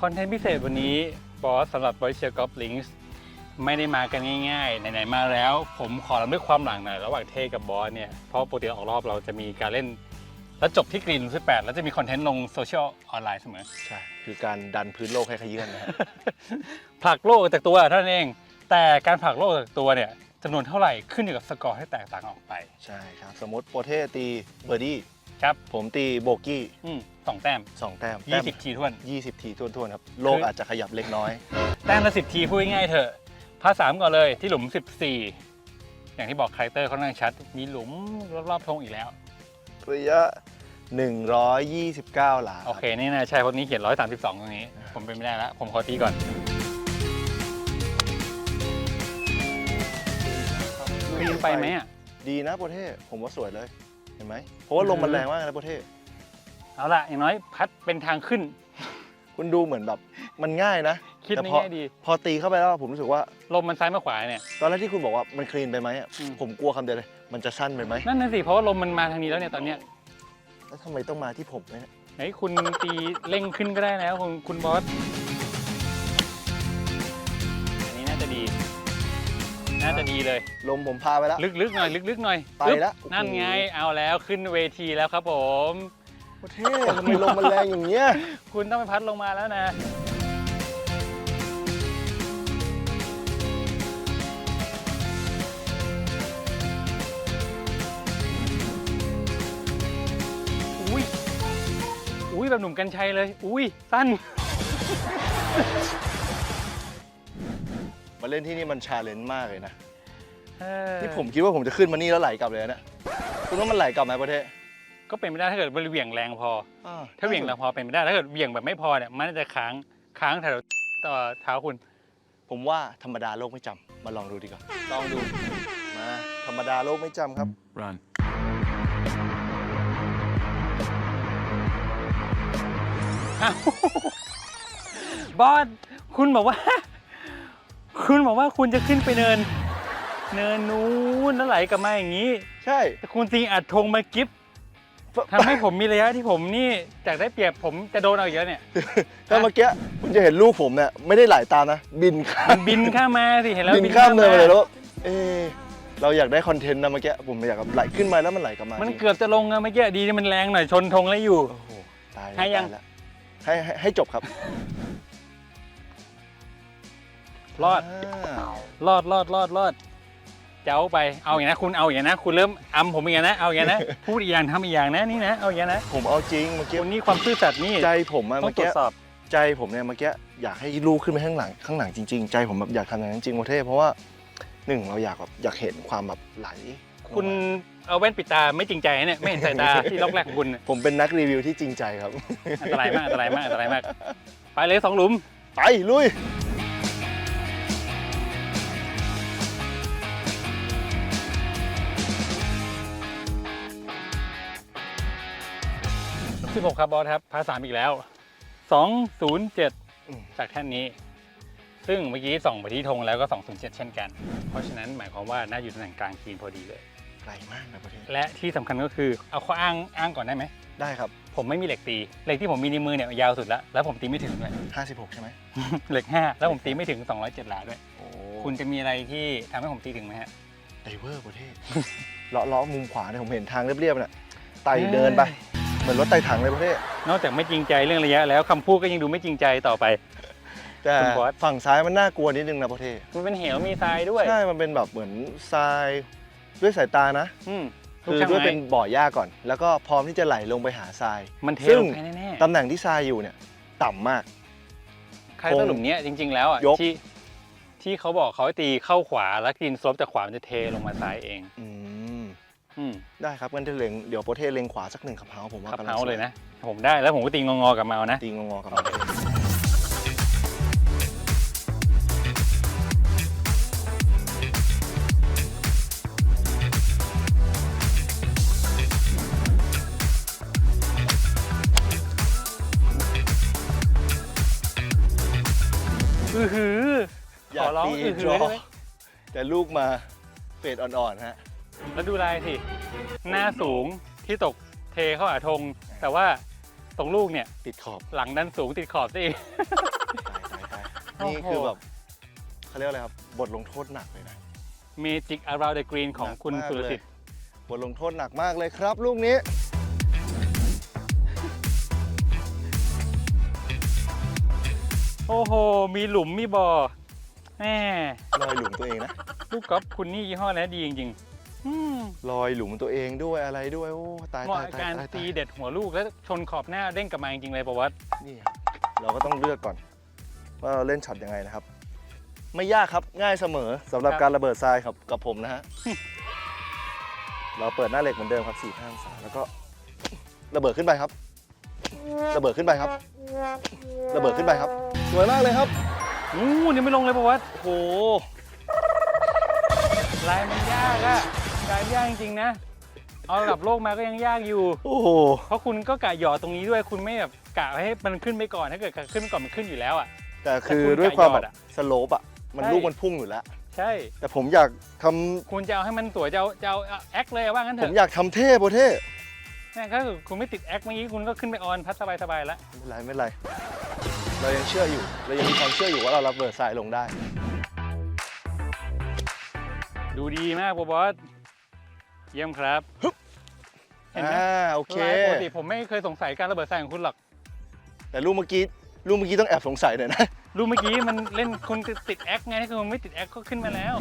คอนเทนต์พิเศษวันนี้บอสสำหรับบริเชียกอล์ฟลิงส์ไม่ได้มากันง่ายๆ ไหนๆ มาแล้ว ผมขอรำลึกความหลังหน่อยระหว่างเทกับบอสเนี่ย เพราะปกติออกรอบเราจะมีการเล่น แล้วจบที่กรีนสิบแปดแล้วจะมีคอนเทนต์ลงโซเชียลออนไลน์เสมอ ใช่ คือการดันพื้นโลกให้ขยื่นนะฮะ ผลักโลกออกจากตัวเท่านั้นเอง แต่การผลักโลกออกจากตัวเนี่ยจำนวนเท่าไหร่ขึ้นอยู่กับสกอร์ที่แตกต่างออกไป ใช่ครับ สมมติโปรเทสตีเบอร์ดี้ ครับ ผมตีโบกี้อืมสองแต้มสองแต้มยี่สิบทีท้วน ยี่สิบทีทวนๆครับ โลกอาจจะขยับเล็กน้อย แต้มละสิบทีพูดง่ายๆเถอะพาสามก่อนเลยที่หลุม14อย่างที่บอกคาแรคเตอร์ค่อนข้างชัด มีหลุมรอบๆธงอีกแล้ว ระยะ 129 หลาโอเค นี่นะใช่เพราะนี้เขียน 132 ตรงนี้ ผมเป็นไม่ได้แล้ว ผมขอตีก่อน ปีนไปไหมอะ ดีนะโปรเทสผมว่าสวยเลย เห็นไหมเพราะว่าลมมันแรงมากนะโปรเทสเอาล่ะอย่างน้อยพัดเป็นทางขึ้น คุณดูเหมือนแบบมันง่ายนะคิดแต่ในพอแง่ดี พอตีเข้าไปแล้วผมรู้สึกว่า ลมมันซ้ายมาขวาเนี่ย ตอนแรกที่คุณบอกว่ามันคลีนไปไหมอะอืม ผมกลัวคำเดียวเลย มันจะสั้นไปไหมนั่นน่ะสิเพราะว่าลมมันมาทางนี้แล้วเนี่ยตอนเนี้ยแล้วทำไมต้องมาที่ผมเนี่ยไหนคุณตีเร่งขึ้นก็ได้แล้วคุณคุณบอส น่าจะดีเลย ลมผมพาไปแล้ว ลึกๆหน่อยลึกๆหน่อยไปแล้วปึ๊บนั่นไงเอาแล้วขึ้นเวทีแล้วครับผมโปรเทสทำไมลมมันแรงอย่างเงี้ย คุณต้องไปพัดลงมาแล้วนะ อุ้ย อุ้ยแบบหนุ่มกัญชัยเลย อุ้ย สั้น มาเล่นที่นี่มันชาเลนจ์มากเลยนะเออที่ผมคิดว่าผมจะขึ้นมานี่แล้วไหลกลับเลยนะคุณว่ามันไหลกลับไหมโปรเทสก็เป็นไม่ได้ถ้าเกิดมันเหวี่ยงแรงพออ่ถ้าเหวี่ยงแรงพอเป็นไม่ได้ถ้าเกิดเหวี่ยงแบบไม่พอเนี่ยมันน่าจะค้างค้างแถวต่อเท้าคุณ ผมว่าธรรมดาโลกไม่จำมาลองดูดีกว่าลองดูมาธรรมดาโลกไม่จำครับ Run. อ้าวบอสคุณบอกว่า คุณบอกว่าคุณจะขึ้นไปเนิน เนินนู้นแล้วไหลกลับมาอย่างนี้ ใช่ แต่คุณตีอัดธงมากิฟทำให้ผมมีระยะที่ผมนี่จากได้เปรียบผมจะโดนเอาอีกแล้วเนี่ย ถ้าเมื่อกี้คุณจะเห็นลูกผมเนี่ยไม่ได้ไหลตามนะ บินข้ามัมนบินข้ามมาสิเห็นแล้วบินข้ามเนินไปเลยแล้วเอะเราอยากได้คอนเทนต์นะเมื่อกี้ผมอยากแบบไหลขึ้นมาแล้วมันไหลกลับมา มันจริงเกือบจะลงอะเมื่อกี้ดีที่มันแรงหน่อยชนธงแล้วอยู่โอ้โหตายแล้วให้ยังตาแล้วให้ให้ให้จบครับ รอดารอดรอดรอดรอดเจ้าไป เอาอย่างนะคุณเอาอย่างนะ คุณเริ่มอำผมอย่างนะ เอาอย่างนะ พูดอีกอย่างทำอีกอย่างนะนี่นะ เอาอย่างนะผมเอาจริงเมื่อกี้คุณนี่ความซื่อสัตย์นี่ใจผมอะต้องเมื่อตรวกี้จสอบ ใจผมเนี่ยเมื่อกี้อยากให้ลูกขึ้นไปข้างหลังข้างหลังจริงๆ ใจผมแบบอยากทำอย่างนั้นจริงโมเท่เพราะว่าหนึ่งเราอยากแบบอยากเห็นความแบบไหลคุณเอาแว่นปิดตาไม่จริงใจนะเนี่ยไม่เห็นสายตาที่ล็อกแรกของคุณน่ะผมเป็นนักรีวิวที่จริงใจครับ อันตรายมากอันตรายมากอันตรายมาก ไปเลยสองหลุม ไปลุย 16 ครับบอสครับพาสามอีกแล้ว 207 จากแท่นนี้ ซึ่งเมื่อกี้ส่องไปที่ธงแล้วก็ 207 เช่นกัน เพราะฉะนั้นหมายความว่าน่าอยู่ตำแหน่งกลางกรีนพอดีเลย ไกลมากนะประเทศและที่สำคัญก็คือเอาข้ออ้างอ้างก่อนได้ไหม ได้ครับ ผมไม่มีเหล็กตี เหล็กที่ผมมีในมือเนี่ยยาวสุดแล้ว แล้วผมตีไม่ถึงด้วย 56 ใช่ไหมเหล็กห้าแล้วผมตีไม่ถึง 207หลาด้วย โอ้คุณจะมีอะไรที่ทำให้ผมตีถึงไหมฮะ ไดเวอร์ประเทศ เลาะเลาะมุมขวาเนี่ยผมเห็นทางเรียบๆน่ะไต่เดินไปเห มือนรถไต่ถังเลยประเทศนอกจากไม่จริงใจเรื่องระยะแล้วคำพูดก็ยังดูไม่จริงใจต่อไป แต่คุณบอส ฝั่งซ้ายมันน่ากลัวนิดนึงนะประเทศมันเป็นเหวมีทรายด้วยใช่ มันเป็นแบบเหมือนทรายด้วยสายตานะ อืมคือด้วยเป็นบ่อหญ้าก่อน แล้วก็พร้อมที่จะไหลลงไปหาทราย มันเทซึ่ลงงไปแน่ตำแหน่งที่ทรายอยู่เนี่ย ต่ำมาก ๆใครต้นหลุมเนี้ยจริง ๆ แล้วอะยก ที่ที่เขาบอกเขาตีเข้าขวาแล้วกินซลบจากขวามันจะเทลงมาซ้ายเอง อืม อืม ได้ครับงั้นเดี๋ยวเล็งเดี๋ยวประเทศเล็งขวาสักหนึ่งขับเฮาผมว่าขับกำลังเฮาสวเลยนะ ผมได้แล้วผมก็ตีงอๆกลับมาเอานะ ตีงงๆกับโอประเคเทศอือหือ อยากขอร้องตีอือหืดอรอได้ไหม แต่ลูกมาเฟดอ่อนๆฮะ แล้วดูลายสิ หน้าสูงที่ตกเทเข้าหาธงแต่ว่าตรงลูกเนี่ยติดขอบหลังดันสูงติดขอบซะอีก ตายตายตายนี่โอ้โหคือแบบเขาเรียกอะไรครับ บทลงโทษหนักเลยนะ Magic Around the Green ของคุณหนักมากสุรสิทธิ์บทลงโทษหนักมากเลยครับ ลูกนี้ โอ้โห มีหลุมมีบ่อแม่ลอยหลุมตัวเองนะ ลูกกอล์ฟคุณนี่ยี่ห้อแล้วดีจริงๆอืม ลอยหลุมตัวเองด้วยอะไรด้วยโอ้ตายเหมาะตายกับตายการตายตีตายเด็ดหัวลูกแล้วชนขอบหน้าเด้งกลับมาจริงๆเลยประวัตินี่ครับเราก็ต้องเลือกก่อน ว่าเราเล่นช็อตยังไงนะครับ ไม่ยากครับง่ายเสมอสำหรับการระเบิดทรายครับกับผมนะฮะ เราเปิดหน้าเหล็กเหมือนเดิมครับ4 5องศาแล้วก็ ระเบิดขึ้นไปครับ ระเบิดขึ้นไปครับ ระเบิดขึ้นไปครับสวยมากเลยครับ อู้นี่ไม่ลงเลยประวัติโอ้โหลายมันยากอะ ลายยากจริงๆนะ เอาระดับโลกมาก็ยังยากอยู่ โอ้โห เพราะคุณก็กะหยอดตรงนี้ด้วยคุณไม่แบบกะให้มันขึ้นไปก่อนถ้าเกิดกะขึ้นไปก่อนมันขึ้นอยู่แล้วอะ แต่คือแต่คุณด้วยความแบบกะยอดอะสโลปอะมันใช่ ลูกมันพุ่งอยู่แล้ว ใช่ แต่ผมอยากทำคุณจะเอาให้มันสวยจะเอาจะเอาเอาแอคเลยว่างั้นเถผมอะอยากทำเท่โปรเท่เนี่ยถ้าเกิดคุณไม่ติดแอคเมื่อกี้คุณก็ขึ้นไปออนพัดสบายๆแล้วไม่เป็นไรไม่เป็นไร เรายังเชื่ออยู่ เรายังมีความเชื่ออยู่ว่าเรารับเบิดทรายลงได้ ดูดีมากโบบอส เยี่ยมครับเห็นไหมอ่าโอเคลายปกติผมไม่เคยสงสัยการระเบิดทรายของคุณหรอก แต่ลูกเมื่อกี้ลูกเมื่อกี้ต้องแอบสงสัยหน่อยนะ รูปเมื่อกี้มันเล่นคุณติดแอคไงถ้าคุณไม่ติดแอคก็ขึ้นมาแล้ว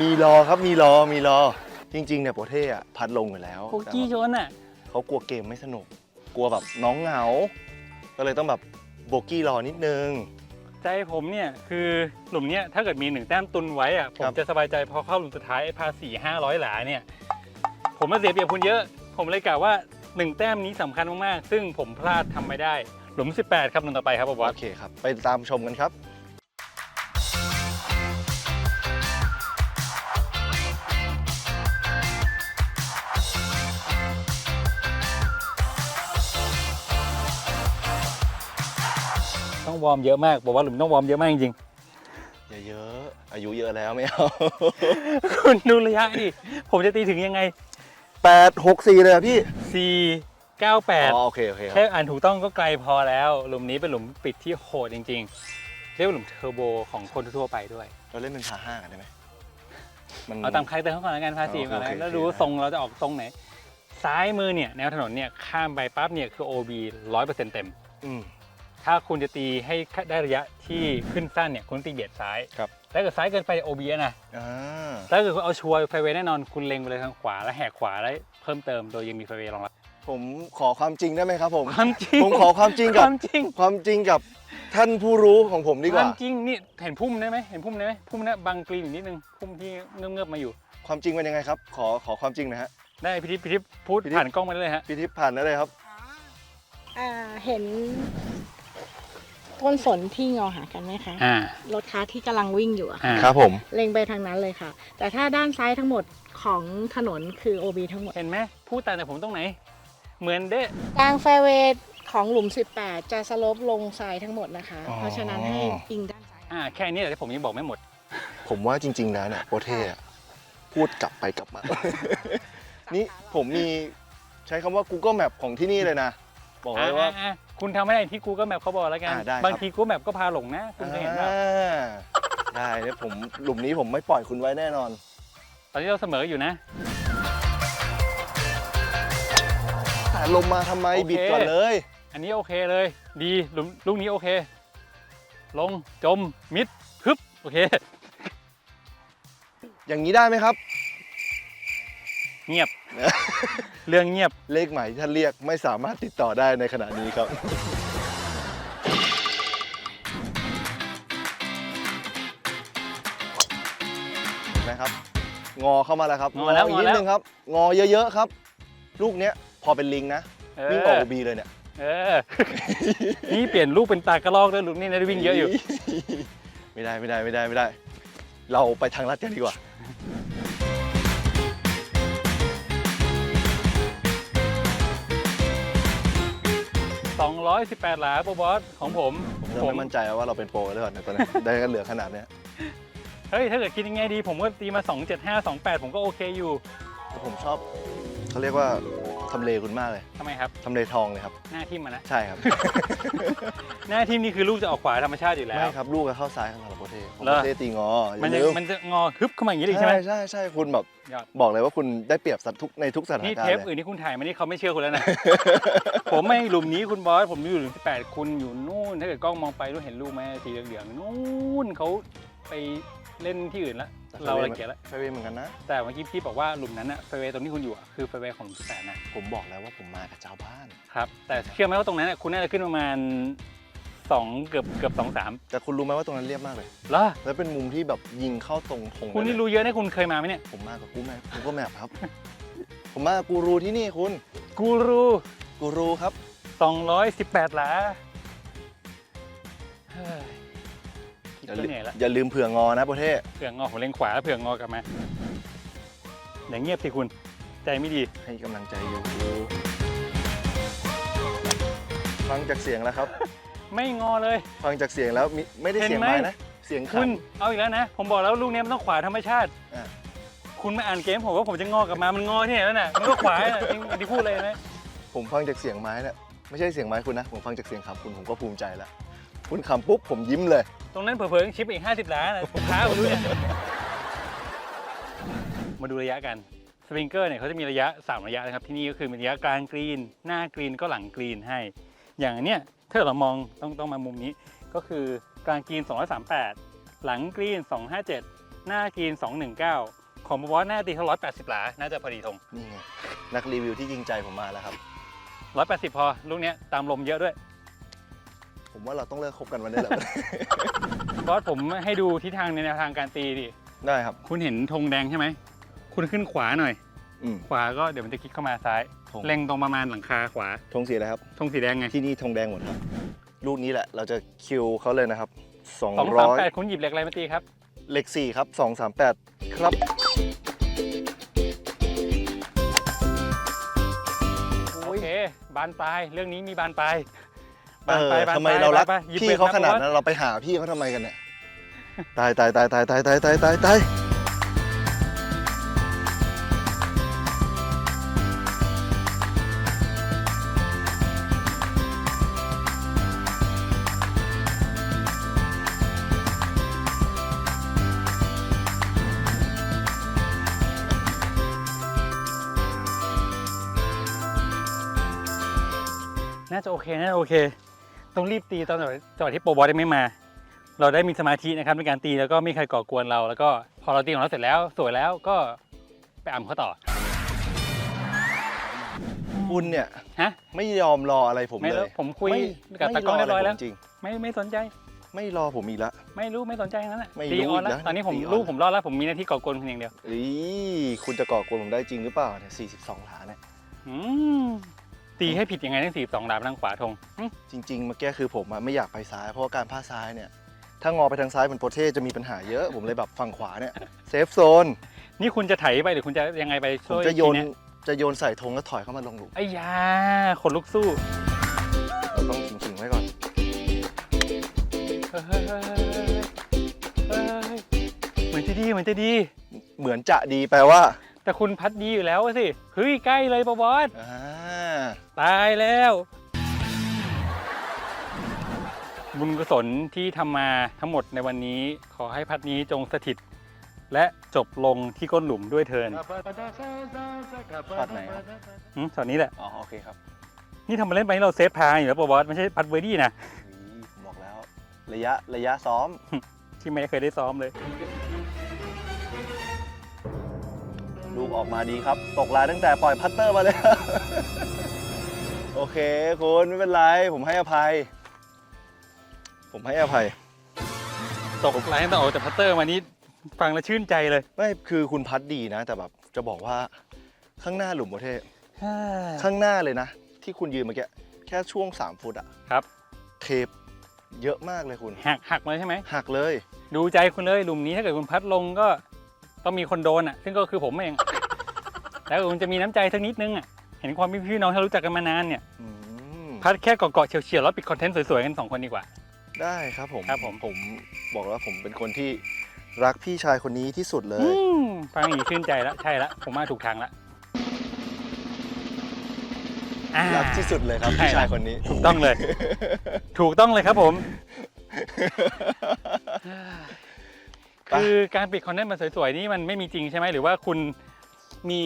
มีมีรอครับมีรอมีรอ จริงๆเนี่ยโปรเท่อะพัดลงอยู่แล้วโคกี้ชนอะ เขากลัวเกมไม่สนุก กลัวแบบน้องเหงา ก็เลยต้องแบบโบกี้รอนิดนึง ใจผมเนี่ยคือหลุมเนี้ยถ้าเกิดมีหนึ่งแต้มตุนไว้อะผครัมบจะสบายใจพอเข้าหลุมสุดท้ายไอ้พาสี่ห้าร้อยหลาเนี่ย ผมมาเสียเปรียบคุณเยอะ ผมเลยกล่าวว่าหนึ่งแต้มนี้สำคัญมากๆ ซึ่งผมพลาดทำไม่ได้ หลุม 18 ครับหลุมต่อไปครับบอส โอเคครับ ไปตามชมกันครับ ต้องวอร์มเยอะมากบอกว่าหลุมต้องวอร์มเยอะมากจริงอย่าเยอะอายุเยอะแล้วไม่เอาๆ คุณดูระยะดิผมจะตีถึงยังไง แปดหกสี่เลยอะพี่4 9 อ๋อ8 โอเคโอเคคแค่รับอ่านถูกต้องก็ไกลพอแล้ว หลุมนี้เป็นหลุมปิดที่โหดจริงๆ เรียกว่าหลุมเทอร์โบของคนทั่วๆไปด้วย เราเล่นเป็นพาห้ากันได้ไหมมัน เอาตามใครเติมเขาก่อนแล้วกันพาสีโอเคก่อนแล้วกันโอเคแล้วดูว่าทรงเราจะออกตรงไหน ซ้ายมือเนี่ยแนวถนนเนี่ยข้ามไปปั๊บเนี่ยคือ OB 100%เต็ม อืม ถ้าคุณจะตีให้ได้ระยะที่ขึ้นสั้นเนี่ยคุณตีเบียดซ้ายครับ ถ้าเกิดซ้ายเกินไป OB อะนะอ่าถ้าเกิดคุณเอาชัวร์ไฟเวย์แน่นอนคุณเล็งไปเลยทางขวา แล้วแหกขวาแล้วเพิ่มเติมโดยยังมีไฟเวย์รองรับ ผมขอความจริงได้ไหมครับ ผมความจริงผมขอความจริงคกับวามจริงความจริงกับท่านผู้รู้ของผมดีกคว่า วามจริงนี่เห็นพุ่มได้ไหมเห็นพุ่มได้ไหมพุ่มนะบังกรีนอยู่นิดนึงพุ่มที่เงือบๆมาอยู่ ความจริงเป็นยังไงครับ ขอขอความจริงหนะฮะ ได้พิทิพพิทิพพูดพิทิพผ่านกล้องมาได้เลยฮะพี่ทิพย์ผ่านได้เลยครับ อ่าเห็น ต้นสนที่เงาหากันไหมคะอ่ารถค้าที่กำลังวิ่งอยู่อะค่ะอ่าครับผม เล็งไปทางนั้นเลยค่ะ แต่ถ้าด้านซ้ายทั้งหมดของถนนคือ OB ทั้งหมด เห็นไหมพูดต่างแต่ผมตรงไหน เหมือนเด้กลางแฟร์เวย์ของหลุม 18 จะสโลปลงทรายทั้งหมดนะคะเพราะฉะนั้นให้อิงด้านซ้าย อ่าแค่นี้แหละที่ผมยังบอกไม่หมด ผมว่าจริง ๆ แล้วเนี่ยโปรเท่อะพูดกลับไปกลับมา นี่ผมมีใช้คำว่า Google Map ของที่นี่เลยนะ บอกไว้ว่า อะอะอะคุณทำไม่ได้ที่ Google Map เขาบอกแล้วกัน อ่าได้ครับ บางที Google Map ก็พาหลงนะ คุณเคยเห็นเปล่าอ่าได้เนี่ยผมหลุมนี้ผมไม่ปล่อยคุณไว้แน่นอน ตอนนี้เราเสมออยู่นะแต่ลมมาทำไมโอเค บิดก่อนเลย อันนี้โอเคเลย ดีลูกลูกนี้โอเค ลงจมมิดฮึบโอเค อย่างนี้ได้ไหมครับ เงียบ เรื่องเงียบ เลขหมายที่ท่านเรียกไม่สามารถติดต่อได้ในขณะนี้ครับ นะครับ งอเข้ามาแล้วครับงอแล้วอีกงอนิดแล้วนึงครับ งอเยอะ ๆ ครับ ลูกเนี้ยพอเป็นลิงนะเออ วิ่งออกบีเลยเนี่ยเออ นี่เปลี่ยนลูกเป็นตากระลอกด้วยลูกนี่นะได้วิ่งเยอะอยู่ ไม่ได้ไม่ได้ไม่ได้ไม่ได้ เราไปทางลัดกันดีกว่า 218 หลาโปรบอสของผมผมเริ่มไม่มั่นใจแล้วว่าเราเป็นโปรแล้วก่อนในตอนนี้ ได้กันเหลือขนาดเนี้ยเฮ้ย ถ้าเกิดคิดยังไงดี ผมก็ตีมา 275 28 ผมก็โอเคอยู่แต่ผมชอบเขาเรียกว่าทำเลคุณมากเลยทำไมครับ ทำเลทองเลยครับ หน้าทิมมานะใช่ครับ หน้าทิมนี่คือลูกจะออกขวาธรรมชาติอยู่แล้วไม่ครับลูกก็เข้าซ้ายข้างหลังโปร เทผมเหรอโปรเทตีงออย่ามันจะลืมมันจะงอฮึบเข้ามาอย่างนี้เลยใช่ไหม ใช่ใช่คุณแบบยอด บอกเลยว่าคุณได้เปรียบสัตว์ทุกในทุกสถานนี่การเทณ์ปเลยอื่นที่คุณถ่ายมานี่เขาไม่เชื่อคุณแล้วนะ ผมไม่หลุมนี้คุณบอสผมอยู่หลุม18คุณอยู่นู่น ถ้าเกิดกล้องมองไปรู้เห็นลูกไหมสีเหลืองๆนู่นเขาไปเล่นที่อื่นแล้วเราละเกียดแล้วไฟเวย์เหมือนกันนะ แต่เมื่อกี้พี่บอกว่าหลุมนั้นอะไฟเวย์ตรงที่คุณอยู่อะคือไฟเวย์ของหลุม18นะผมบอกแล้วว่าผมมากับชาวบ้าน ครับแต่เชื่อไหมว่าตรงนั้นอะคุณน่าจะขึ้นประมาณ สองเกือบเกือบสองสามแต่คุณรู้ไหมว่าตรงนั้นเรียบมากเลยแล้วแล้วเป็นมุมที่แบบยิงเข้าตรงธงคุณเลยนี่รู้เยอะนะคุณเคยมาไหมเนี่ย ผมมากับกูแมพกูก็แมพครับ ผมมากับกูรูที่นี่คุณ กูรู กูรูครับ 218หลาเฮ้ยคิดอย่าก็ลืมเหนื่อยละอย่าลืมเผื่องอนะโปรเทเผื่องอผมเล็งขวาแล้วเผื่องอกลับมาอย่างเงียบสิคุณ ใจไม่ดี ให้กำลังใจอยู่ฟังจากเสียงแล้วครับ ไม่งอเลย ฟังจากเสียงแล้วมิไม่ได้เห็นเสียงไหมไม้นะ เสียงคุขัณน เอาอีกแล้วนะ ผมบอกแล้วลูกนี้มันต้องขวาธรรมชาติ อะ คุณมาอ่านเกมผมว่าผมจะงอกลับมา มันงอที่ไหนแล้วน่ะ มันก็ขวาน่ะจริงที่พูดเลยนะ ผมฟังจากเสียงไม้เนี่ยไม่ใช่เสียงไม้คุณนะ ผมฟังจากเสียงขับคุณผมก็ภูมิใจแล้ว คุณขำปุ๊บผมยิ้มเลย ตรงนั้นเผลอๆชิปอีก 50 ล้านนะท้าผมรู้เนี่ย มาดูระยะกัน สปริงเกอร์เนี่ยเขาจะมีระยะ 3 ระยะนะครับ ที่นี่ก็คือมีระยะกลางกรีน หน้ากรีนก็หลังกรีนให้ อย่างอันเนี้ย ถ้าเรามองต้องต้องมามุมนี้ ก็คือกลางกรีน 238 หลังกรีน 257 หน้ากรีน 219 ของบอสหน้าตีเท่า180 หลา น่าจะพอดีทงนี่ไงนักรีวิวที่จริงใจผมมาแล้วครับ 180 พอ ลูกเนี้ยตามลมเยอะด้วย ผมว่าเราต้องเลิกคบกันวันนี้แหละ บอสผมให้ดูทิศทางในแนวทางการตีดิ ได้ครับ คุณเห็นธงแดงใช่ไหม คุณขึ้นขวาหน่อย อืมขวาก็เดี๋ยวมันจะคลิกเข้ามาซ้าย ธงเล็งตรงประมาณหลังคาขวาธงสีอะไรครับ ธงสีแดงไงที่นี่ธงแดงหมดครับลูกนี้แหละ เราจะคิวเขาเลยนะครับ สองสามแปด200 คุณหยิบเหล็กอะไรมาตีครับ เลข4ครับ 238 ครับ โอเค บานปลาย เรื่องนี้มีบานปลายเออปลายบนทำไมปลยเรารักบนปลยหยิบพี่ปืเขามขนาดบอสนั้น เราไปหาพี่เขาทำไมกันเนี่ย ตายตายตายตายตายตายตายตายตาย น่าจะโอเคน่าจะโอเค ต้องรีบตีตอนจังหวะที่โปรบอสยังไม่มา เราได้มีสมาธินะครับในการตีแล้วก็ไม่มีใครก่อกวนเรา แล้วก็พอเราตีของเราเสร็จแล้วสวยแล้วก็ไปอ่ำเขาต่อ คุณเนี่ยฮะ ไม่ยอมรออะไรผมไม่เลแล้วยผมคุยไม่กับไม่ตากล้องเรียบร้อยะไผแล้วมจริงไม่ไม่สนใจไม่รอผมอีกละ ไม่รู้ไม่สนใจทั้งนั้นแหละไม่ตีรู้ออนแล้วอีกนะตอนนี้ผมตีออนลูกผมรอดแล้วผมมีหน้าที่ก่อกวนเพียงอย่างเดียวอีคุณจะก่อกวนผมได้จริงหรือเปล่าเนี่ย42หลาเนี่ย อืม ตีให้ผิดยังไงทั้งสี่สองดาบทางขวาธงหึจริง ๆ เมื่อกี้คือผมอะไม่อยากไปซ้าย เพราะว่าการพาดซ้ายเนี่ย ถ้างอไปทางซ้ายเป็นโปรเทจะมีปัญหาเยอะ ผมเลยแบบฝั่งขวาเนี่ยเซฟโซน นี่คุณจะไถไปหรือคุณจะยังไงไปผช่มวยจะโยนทีเยจะโยนใส่ธงแล้วถอยเข้ามาลงหลุมไอ้ยาคนลุกสู้เราต้องขิงๆไว้ก่อนเฮ้ยเฮ้ยเฮ้ยเฮ้ยเหมือนจะดีเหมือนจะดี เหมือนจะดีแปลว่าแต่คุณพัดดีอยู่แล้วสิเฮ้ยใกล้เลยปะบอส อ่า ตายแล้ว บุญกุศลที่ทำมาทั้งหมดในวันนี้ ขอให้พัดนี้จงสถิต และจบลงที่ก้นหลุมด้วยเทินพัดไหนครับหืมตอนนี้แหละ อ๋อ โอเคครับ นี่ทำมาเล่นไปนี่เราเซฟพาอยู่แล้วปะบอสไม่ใช่พัดเวอร์ดี้นะอุ๊ยผมบอกแล้ว ระยะระยะซ้อม ที่ไม่เคยได้ซ้อมเลย ลูกออกมาดีครับ ตกลายตั้งแต่ปล่อยพัตเตอร์มาเลย โอเคคุณไม่เป็นไร ผมให้อภัย ผมให้อภัย ตกไลน์ตั้งแต่ออกจากพัตเตอร์มานี้ฟังแล้วชื่นใจเลยไม่คือคุณพัดดีนะ แต่แบบจะบอกว่าข้างหน้าหลุมโมเทข้างหน้าเลยนะ ที่คุณยืนเมื่อกี้แค่ช่วง 3 ฟุตอะครับ เทปเยอะมากเลยคุณ หักหักมาเลยใช่ไหมหักเลย ดูใจคุณเลยหลุมนี้ถ้าเกิดคุณพัดลงก็ต้องมีคนโดนอะ ซึ่งก็คือผมเอง แล้วคุณจะมีน้ำใจสักนิดนึงอะเห็นความเป็นพี่น้องที่รู้จักกันมานานเนี่ยอืมพัดแค่เกาะๆเฉียวๆแล้วปิดคอนเทนต์สวยๆกันสองคนดีกว่า ได้ครับผมครับผม ผมบอกแล้วว่าผมเป็นคนที่รักพี่ชายคนนี้ที่สุดเลย อืมฟังอย่างนี้ชื่นใจแล้วใช่แล้วผมมาถูกทางแล้วอ่า รักที่สุดเลยครับ ใช่ พี่ชายละคนนี้ ถูกต้องเลย ถูกต้องเลยครับผมไปคือการปิดคอนเทนต์มาสวยๆนี่มันไม่มีจริงใช่ไหมหรือว่าคุณ มี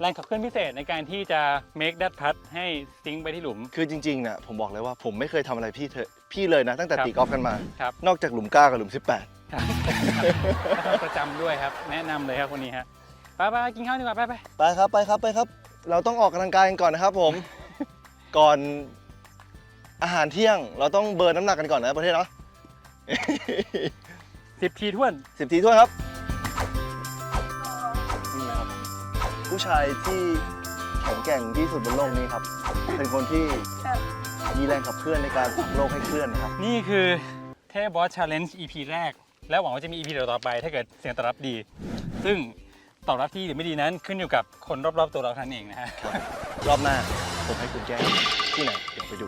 แรงขับเคลื่อนพิเศษในการที่จะ make that putt ให้ซิงค์ไปที่หลุม คือจริงๆน่ะผมบอกเลยว่าผมไม่เคยทำอะไรพี่เธอพี่เลยนะ ตั้งแต่ครับตีกอล์ฟกันมา ครับ นอกจากหลุมก้ากับหลุม 18 ครับประจำด้วยครับ แนะนำเลยครับคนนี้ฮะไปไปๆกินข้าวดีกว่าไปไปไปครับไปครับไปครับ เราต้องออกกำลังกายกันก่อนนะครับผม ก่อนอาหารเที่ยงเราต้องเบิร์นน้ำหนักกันก่อนนะประเทศเนาะสิบทีท่วน สิบทีถ้วยครับ ผู้ชายที่แข็งแกร่งที่สุดบนโลกนี้ครับ เป็นคนที่มีแรงขับเคลื่อนในการผลักโลกให้เคลื่อนนะครับ นี่คือเทพบอสชาเลนจ์ EP แรก แล้วหวังว่าจะมี EP ต่อๆไป ถ้าเกิดเสียงตอบรับดี ซึ่งตอบรับที่หรือไม่ดีนั้นขึ้นอยู่กับคนรอบๆตัวเราท่านเองนะฮะรอบหน้าผมให้คุณแก้ที่ไหนเดี๋ยวไปดู